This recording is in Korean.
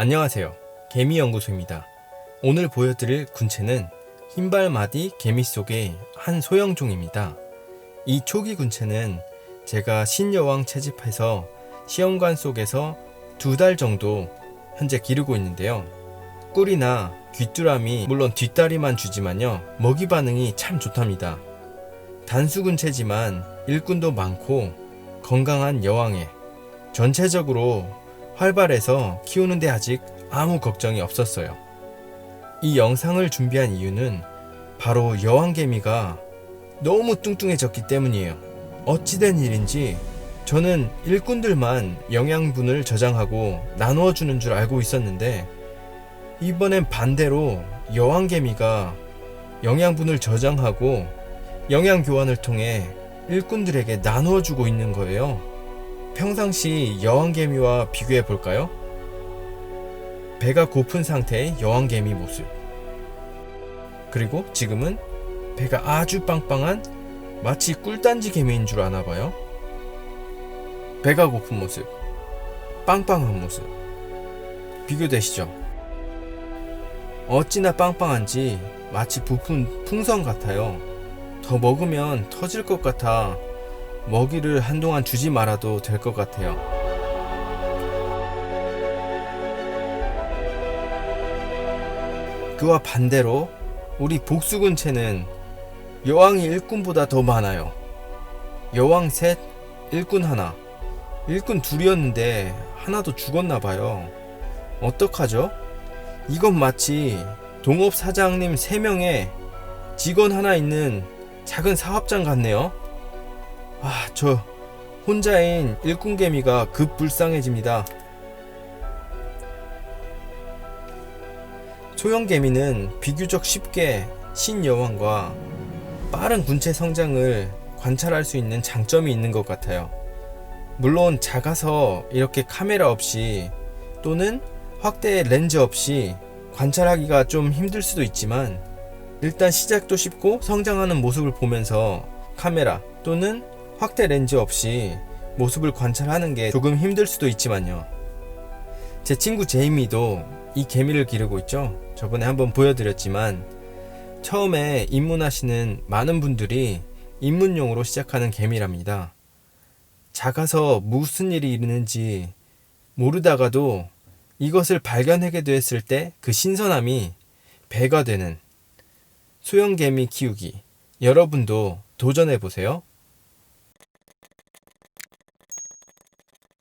안녕하세요. 개미연구소입니다. 오늘 보여드릴 군체는 흰발마디 개미 속의 한 소형종입니다. 이 초기 군체는 제가 신여왕 채집해서 시험관 속에서 두 달 정도 현재 기르고 있는데요. 꿀이나 귀뚜라미, 물론 뒷다리만 주지만요. 먹이 반응이 참 좋답니다. 단수군체지만 일꾼도 많고 건강한 여왕에 전체적으로 활발해서 키우는데 아직 아무 걱정이 없었어요. 이 영상을 준비한 이유는 바로 여왕개미가 너무 뚱뚱해졌기 때문이에요. 어찌된 일인지 저는 일꾼들만 영양분을 저장하고 나누어 주는 줄 알고 있었는데 이번엔 반대로 여왕개미가 영양분을 저장하고 영양 교환을 통해 일꾼들에게 나누어 주고 있는 거예요. 평상시 여왕개미와 비교해 볼까요? 배가 고픈 상태의 여왕개미 모습. 그리고 지금은 배가 아주 빵빵한 마치 꿀단지 개미인 줄 아나 봐요. 배가 고픈 모습, 빵빵한 모습. 비교되시죠? 어찌나 빵빵한지 마치 부푼 풍선 같아요. 더 먹으면 터질 것 같아 먹이를 한동안 주지 말아도 될 것 같아요. 그와 반대로 우리 복수군체는 여왕이 일꾼보다 더 많아요. 여왕 셋, 일꾼 하나. 일꾼 둘이었는데 하나도 죽었나 봐요. 어떡하죠? 이건 마치 동업 사장님 3명에 직원 하나 있는 작은 사업장 같네요. 아, 저 혼자인 일꾼개미가 급 불쌍해집니다. 소형개미는 비교적 쉽게 신여왕과 빠른 군체 성장을 관찰할 수 있는 장점이 있는 것 같아요. 물론 작아서 이렇게 카메라 없이 또는 확대 렌즈 없이 관찰하기가 좀 힘들 수도 있지만 일단 시작도 쉽고 성장하는 모습을 보면서 카메라 또는 확대 렌즈 없이 모습을 관찰하는 게 조금 힘들 수도 있지만요. 제 친구 제이미도 이 개미를 기르고 있죠. 저번에 한번 보여드렸지만 처음에 입문하시는 많은 분들이 입문용으로 시작하는 개미랍니다. 작아서 무슨 일이 있는지 모르다가도 이것을 발견하게 됐을 때 그 신선함이 배가 되는 소형 개미 키우기. 여러분도 도전해 보세요.